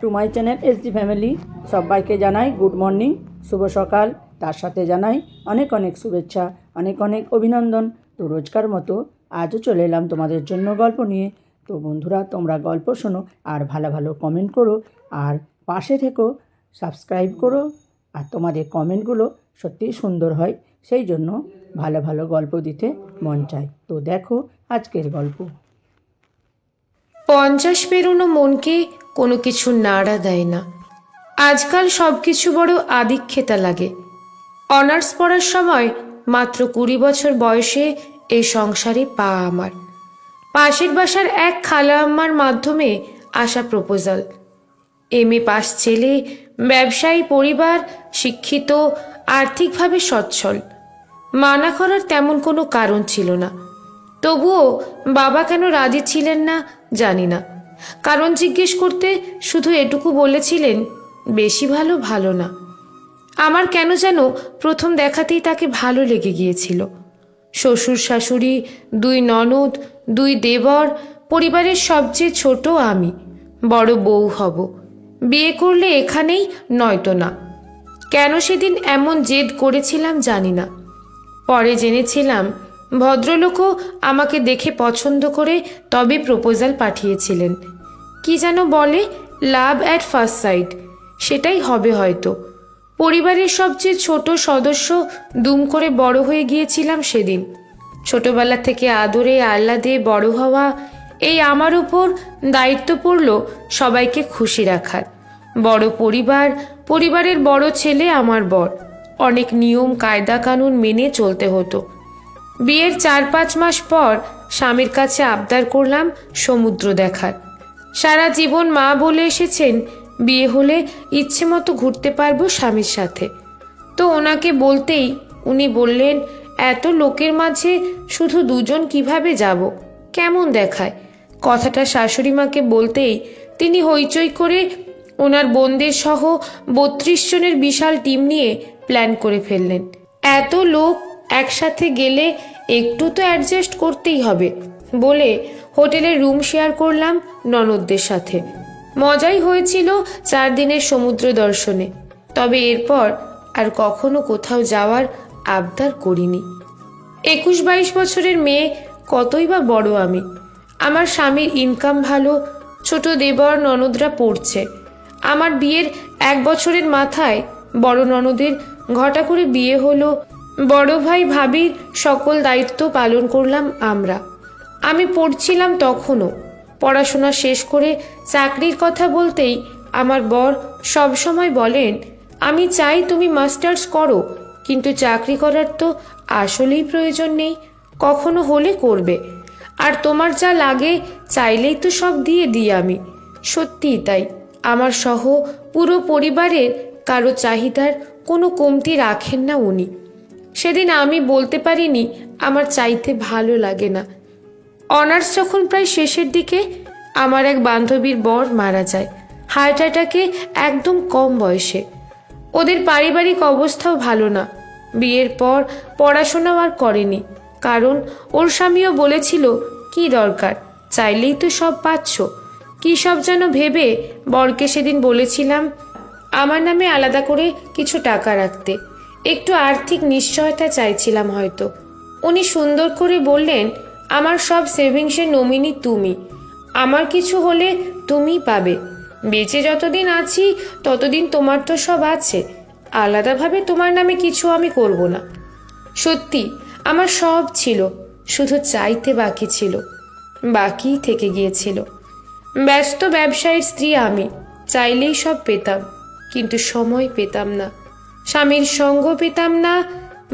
To my channel S D family, সবাইকে জানাই good morning, শুভ সকাল। তার সাথে জানাই অনেক অনেক শুভেচ্ছা, অনেক অনেক অভিনন্দন। তো রোজকার মতো আজও চলে এলাম তোমাদের জন্য গল্প নিয়ে। তো বন্ধুরা, তোমরা গল্প শোনো আর ভালো ভালো কমেন্ট করো। আর পাশে থেকো সাবস্ক্রাইব করো। আর তোমাদের কমেন্টগুলো সত্যিই সুন্দর হয়, সেই জন্য ভালো ভালো গল্প দিতে মন চায়। তো দেখো আজকের গল্প। পঞ্চাশ পেরোনো মনকে কোনো কিছু নাড়া দেয় না। আজকাল সব কিছু বড় আদিক্ষেতা লাগে। অনার্স পড়ার সময় মাত্র কুড়ি বছর বয়সে এই সংসারে পা আমার। পাশের বাসার এক খালা আম্মার মাধ্যমে আসা প্রপোজাল। এম এ পাস ছেলে, ব্যবসায়ী, পরিবার, শিক্ষিত, আর্থিকভাবে সচ্ছল। মানা করার তেমন কোনো কারণ ছিল না। তবুও বাবা কেন রাজি ছিলেন না জানি না। কারণ জিজ্ঞেস করতে শুধু এটুকু বলেছিলেন, বেশি ভালো ভালো না। আমার কেন যেন প্রথম দেখাতেই তাকে ভালো লেগে গিয়েছিল। শ্বশুর শাশুড়ি, দুই ননদ, দুই দেবর, পরিবারের সবচেয়ে ছোট আমি, বড় বউ হব। বিয়ে করলে এখানেই নয়তো না। কেন সেদিন এমন জেদ করেছিলাম জানি না। পরে জেনেছিলাম ভদ্রলোকও আমাকে দেখে পছন্দ করে তবে প্রপোজাল পাঠিয়েছিলেন। কি যেন বলে, লাভ অ্যাট ফার্স্ট সাইট সেটাই হবে হয়তো। পরিবারের সবচেয়ে ছোট সদস্য দুম করে বড় হয়ে গিয়েছিলাম সেদিন। ছোটবেলা থেকে আদরে আহ্লাদে বড় হওয়া এই আমার উপর দায়িত্ব পড়ল সবাইকে খুশি রাখার। বড় পরিবার, পরিবারের বড় ছেলে আমার বর। অনেক নিয়ম, কায়দা, কানুন মেনে চলতে হতো। বিয়ের চার পাঁচ মাস পর স্বামীর কাছে আবদার করলাম সমুদ্র দেখার। সারা জীবন মা বলে এসেছেন, বিয়ে হলে ইচ্ছে মতো ঘুরতে পারব স্বামীর সাথে। তো ওনাকে বলতেই উনি বললেন, এত লোকের মাঝে শুধু দুজন কীভাবে যাব? কেমন দেখায়? কথাটা শাশুড়ি মাকে বলতেই তিনি হইচই করে ওনার বোনদের সহ বত্রিশ জনের বিশাল টিম নিয়ে প্ল্যান করে ফেললেন। এত লোক একসাথে গেলে একটু তো অ্যাডজাস্ট করতেই হবে, বলে হোটেলে রুম শেয়ার করলাম ননদদের সাথে। মজাই হয়েছিল চার দিনের সমুদ্র দর্শনে, তবে এরপর আর কখনো কোথাও যাওয়ার আবদার করিনি। একুশ বাইশ বছরের মেয়ে, কতই বা বড় আমি। আমার স্বামীর ইনকাম ভালো, ছোট দেবর ননদরা পড়ছে। আমার বিয়ের এক বছরের মাথায় বড় ননদের ঘটা করে বিয়ে হলো বড় ভাই ভাবির সকল দায়িত্ব পালন করলাম আমরা। আমি পড়ছিলাম তখনও। পড়াশোনা শেষ করে চাকরির কথা বলতেই আমার বর সবসময় বলেন, আমি চাই তুমি মাস্টার্স করো, কিন্তু চাকরি করার তো আসলেই প্রয়োজন নেই, কখনো হলে করবে। আর তোমার যা লাগে চাইলেই তো সব দিয়ে দিই আমি। সত্যিই তাই। আমার সহ পুরো পরিবারের কারও চাহিদার কোনো কমতি রাখেন না উনি। সেদিন আমি বলতে পারিনি, আমার চাইতে ভালো লাগে না। অনার্স যখন প্রায় শেষের দিকে, আমার এক বান্ধবীর বর মারা যায়। হার্ট অ্যাটাকে একদম কম বয়সে। ওদের পারিবারিক অবস্থাও ভালো না। বিয়ের পর পড়াশোনাও আর করেনি। কারণ ওর স্বামীও বলেছিল, কি দরকার? চাইলেই তো সব পাচ্ছ। কী সব যেন ভেবে বরকে সেদিন বলেছিলাম, আমার নামে আলাদা করে কিছু টাকা রাখতে। একটু আর্থিক নিশ্চয়তা চাইছিলাম হয়তো। উনি সুন্দর করে বললেন, আমার সব সেভিংসের নমিনি তুমি। আমার কিছু হলে তুমিই পাবে। বেঁচে যতদিন আছি, ততদিন তোমার তো সব আছে। আলাদাভাবে তোমার নামে কিছু আমি করব না। সত্যি, আমার সব ছিল, শুধু চাইতে বাকি ছিল। বাকি থেকে গিয়েছিল। ব্যস্ত ব্যবসায়ীর স্ত্রী আমি, চাইলেই সব পেতাম, কিন্তু সময় পেতাম না। স্বামীর সঙ্গ পেতাম না,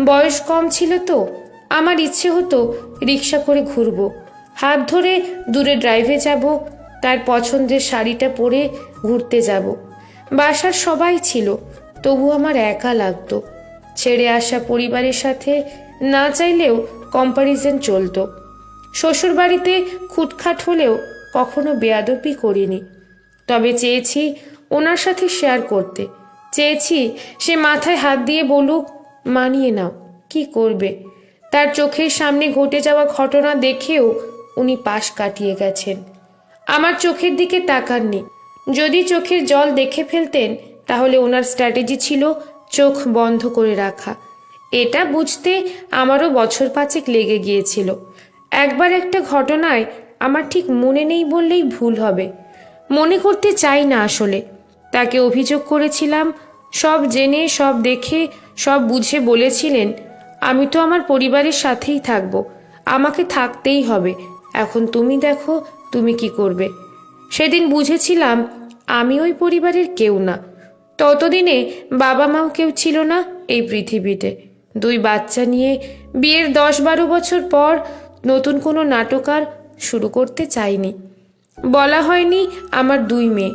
বয়স কম ছিল তো, আমার ইচ্ছে হতো রিক্সা করে ঘুরবো। হাত ধরে দূরে ড্রাইভে যাব, তার পছন্দের শাড়িটা পরে ঘুরতে যাব। বাসার সবাই ছিল, তবু আমার একা লাগতো। ছেড়ে আসা পরিবারের সাথে না চাইলেও কম্পারিজন চলতো। শ্বশুরবাড়িতে খুটখাট হলেও কখনো বেয়াদপি করিনি। তবে চেয়েছি ওনার সাথে শেয়ার করতে। চেয়েছি, সে মাথায় হাত দিয়ে বলুক, মানিয়ে নাও, কি করবে? তার চোখের সামনে ঘটে যাওয়া ঘটনা দেখেও উনি পাশ কাটিয়ে গেছেন। আমার চোখের দিকে তাকাননি। যদি চোখের জল দেখে ফেলতেন, তাহলে ওনার স্ট্র্যাটেজি ছিল চোখ বন্ধ করে রাখা। এটা বুঝতে আমারও বছর পাঁচেক লেগে গিয়েছিল। একবার একটা ঘটনায় আমার ঠিক মনে নেই বললেই ভুল হবে। মনে করতে চাই না আসলে। তাকে অভিযোগ করেছিলাম সব জেনে, সব দেখে, সব বুঝে বলেছিলেন, আমি তো আমার পরিবারের সাথেই থাকব। আমাকে থাকতেই হবে। এখন তুমি দেখো, তুমি কি করবে? সেদিন বুঝেছিলাম, আমি ওই পরিবারের কেউ না। ততদিনে বাবা মাও কেউ ছিল না এই পৃথিবীতে। দুই বাচ্চা নিয়ে বিয়ের দশ বারো বছর পর নতুন কোনো নাটক আর শুরু করতে চাইনি। বলা হয়নি আমার দুই মেয়ে।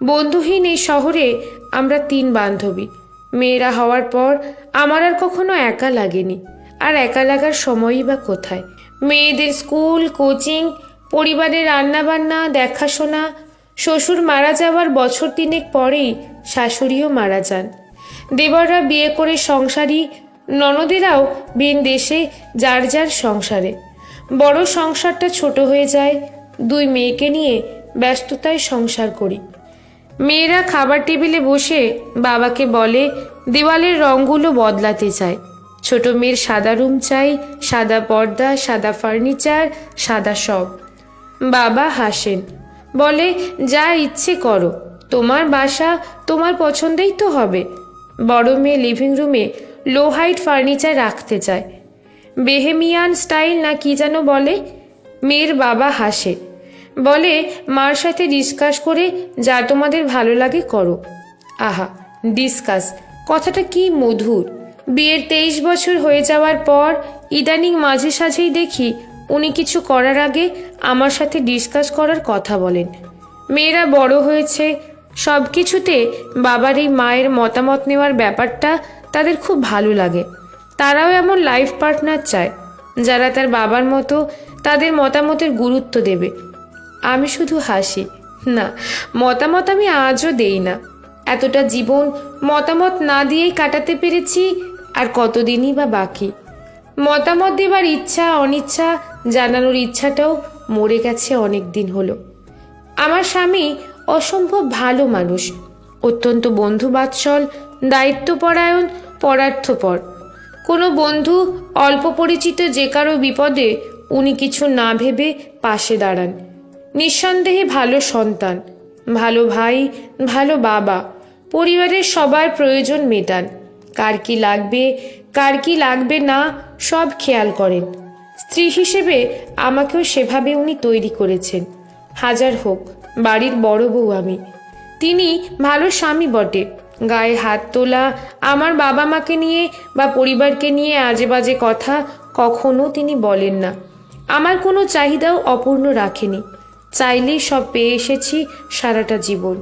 বন্ধুহীন এই শহরে আমরা তিন বান্ধবী। মেয়েরা হওয়ার পর আমার আর কখনো একা লাগেনি। আর একা লাগার সময়ই বা কোথায়? মেয়েদের স্কুল, কোচিং, পরিবারের রান্নাবান্না, দেখাশোনা, শ্বশুর মারা যাওয়ার বছর তিনেক পরেই শাশুড়িও মারা যান। দেবররা বিয়ে করে সংসারী, ননদেরাও ভিন দেশে যার যার সংসারে। বড় সংসারটা ছোট হয়ে যায়, দুই মেয়েকে নিয়ে ব্যস্ততায় সংসার করি। মেয়েরা খাবার টেবিলে বসে বাবাকে বলে, দেওয়ালের রঙগুলো বদলাতে চায় ছোট মেয়ের সাদা রুম চাই, সাদা পর্দা, সাদা ফার্নিচার, সাদা সব। বাবা হাসেন, বলে, যা ইচ্ছে করো। তোমার বাসা তোমার পছন্দেই তো হবে। বড় মেয়ে লিভিং রুমে লো হাইট ফার্নিচার রাখতে চায়। বেহেমিয়ান স্টাইল না কি যেন বলে? মেয়ের বাবা হাসে বলে, মার সাথে ডিসকাস করে যা তোমাদের ভালো লাগে করো। আহা ডিসকাস কথাটা কি মধুর। বিয়ের তেইশ বছর হয়ে যাওয়ার পর ইদানিং মাঝে সাঝেই দেখি উনি কিছু করার আগে আমার সাথে ডিসকাস করার কথা বলেন। মেয়েরা বড় হয়েছে সব কিছুতে বাবার এই মায়ের মতামত নেওয়ার ব্যাপারটা তাদের খুব ভালো লাগে। তারাও এমন লাইফ পার্টনার চায়, যারা তার বাবার মতো তাদের মতামতের গুরুত্ব দেবে। আমি শুধু হাসি। না, মতামত আমি আজও দেই না। এতটা জীবন মতামত না দিয়েই কাটাতে পেরেছি, আর কতদিনই বা বাকি। মতামত দেবার ইচ্ছা, অনিচ্ছা জানানোর ইচ্ছাটাও মরে গেছে অনেক দিন হলো। আমার স্বামী অসম্ভব ভালো মানুষ, অত্যন্ত বন্ধু বন্ধুবাৎসল, দায়িত্বপরায়ণ, পরার্থপর। কোনো বন্ধু অল্প পরিচিত যে কারও বিপদে উনি কিছু না ভেবে পাশে দাঁড়ান। নিঃসন্দেহে ভালো সন্তান, ভালো ভাই, ভালো বাবা, পরিবারের সবার প্রয়োজন মেটান। কার কি লাগবে, কার কি লাগবে না, সব খেয়াল করেন। স্ত্রী হিসেবে আমাকেও সেভাবে উনি তৈরি করেছেন। হাজার হোক, বাড়ির বড় বউ আমি। তিনি ভালো স্বামী বটে। গায়ে হাত তোলা, আমার বাবা মাকে নিয়ে বা পরিবারকে নিয়ে আজে বাজে কথা কখনো তিনি বলেন না। আমার কোনো চাহিদাও অপূর্ণ রাখেনি। চাইলেই সব পেয়ে এসেছি সারাটা জীবন।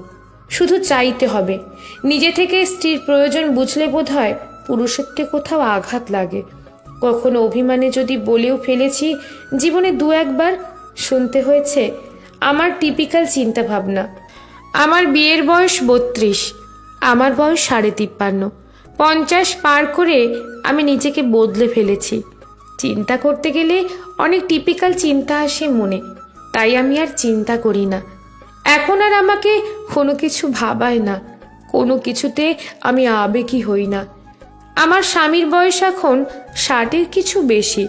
শুধু চাইতে হবে। নিজে থেকে স্ত্রীর প্রয়োজন বুঝলে বোধ হয় পুরুষত্বে কোথাও আঘাত লাগে। কখনো অভিমানে যদি বলেও ফেলেছি, জীবনে দু একবার শুনতে হয়েছে, আমার টিপিক্যাল চিন্তা ভাবনা আমার বিয়ের বয়স বত্রিশ, আমার বয়স সাড়ে তিপ্পান্ন। পঞ্চাশ পার করে আমি নিজেকে বদলে ফেলেছি। চিন্তা করতে গেলে অনেক টিপিক্যাল চিন্তা আসে মনে। তাই আমি আর চিন্তা করি না। এখন আর আমাকে কোনো কিছু ভাবায় না। কোনো কিছুতে আমি আবেগী হই না। আমার স্বামীর বয়স এখন ষাটের কিছু বেশি।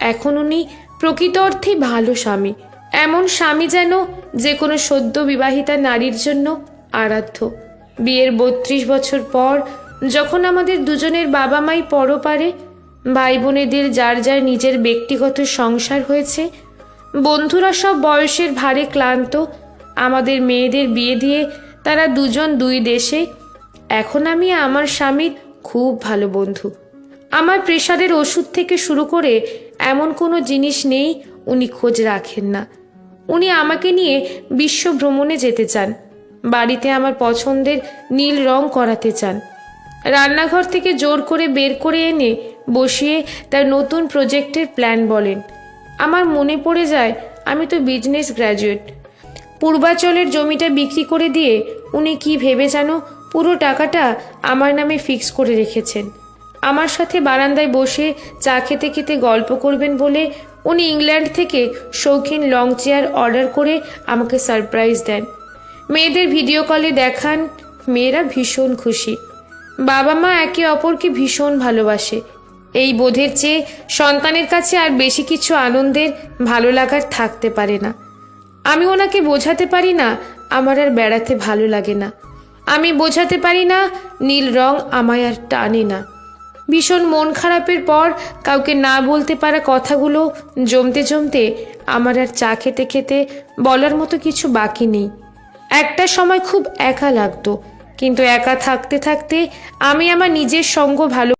এখন উনি প্রকৃত অর্থেই ভালো স্বামী। এমন স্বামী যেন যে কোনো সদ্য বিবাহিতা নারীর জন্য আরাধ্য। বিয়ের বত্রিশ বছর পর যখন আমাদের দুজনের বাবা মাই পরপারে ভাই বোনেদের যার যার নিজের ব্যক্তিগত সংসার হয়েছে বন্ধুরা সব বয়সের ভারে ক্লান্ত। আমাদের মেয়েদের বিয়ে দিয়ে তারা দুজন দুই দেশে। এখন আমি আমার স্বামীর খুব ভালো বন্ধু। আমার প্রেশারের ওষুধ থেকে শুরু করে এমন কোনো জিনিস নেই উনি খোঁজ রাখেন না। উনি আমাকে নিয়ে বিশ্ব ভ্রমণে যেতে চান। বাড়িতে আমার পছন্দের নীল রং করাতে চান। রান্নাঘর থেকে জোর করে বের করে এনে বসিয়ে তার নতুন প্রজেক্টের প্ল্যান বলেন। আমার মনে পড়ে যায়, আমি তো বিজনেস গ্র্যাজুয়েট পূর্বাচলের জমিটা বিক্রি করে দিয়ে উনি কি ভেবে যেন পুরো টাকাটা আমার নামে ফিক্স করে রেখেছেন। আমার সাথে বারান্দায় বসে চা খেতে খেতে গল্প করবেন বলে উনি ইংল্যান্ড থেকে শৌখিন লং চেয়ার অর্ডার করে আমাকে সারপ্রাইজ দেন। মেয়েদের ভিডিও কলে দেখান, মেয়েরা ভীষণ খুশি। বাবা মা একে অপরকে ভীষণ ভালোবাসে। এই বোধের চেয়ে সন্তানের কাছে আর বেশি কিছু আনন্দের ভালো লাগার থাকতে পারে না। আমি ওনাকে বোঝাতে পারি না, আমার আর বেড়াতে ভালো লাগে না। আমি বোঝাতে পারি না, নীল রং আমায় আর টানে না। ভীষণ মন খারাপের পর কাউকে না বলতে পারা কথাগুলো জমতে জমতে আমার আর চা খেতে খেতে বলার মতো কিছু বাকি নেই। একটা সময় খুব একা লাগতো, কিন্তু একা থাকতে থাকতে আমি আমার নিজের সঙ্গ ভালো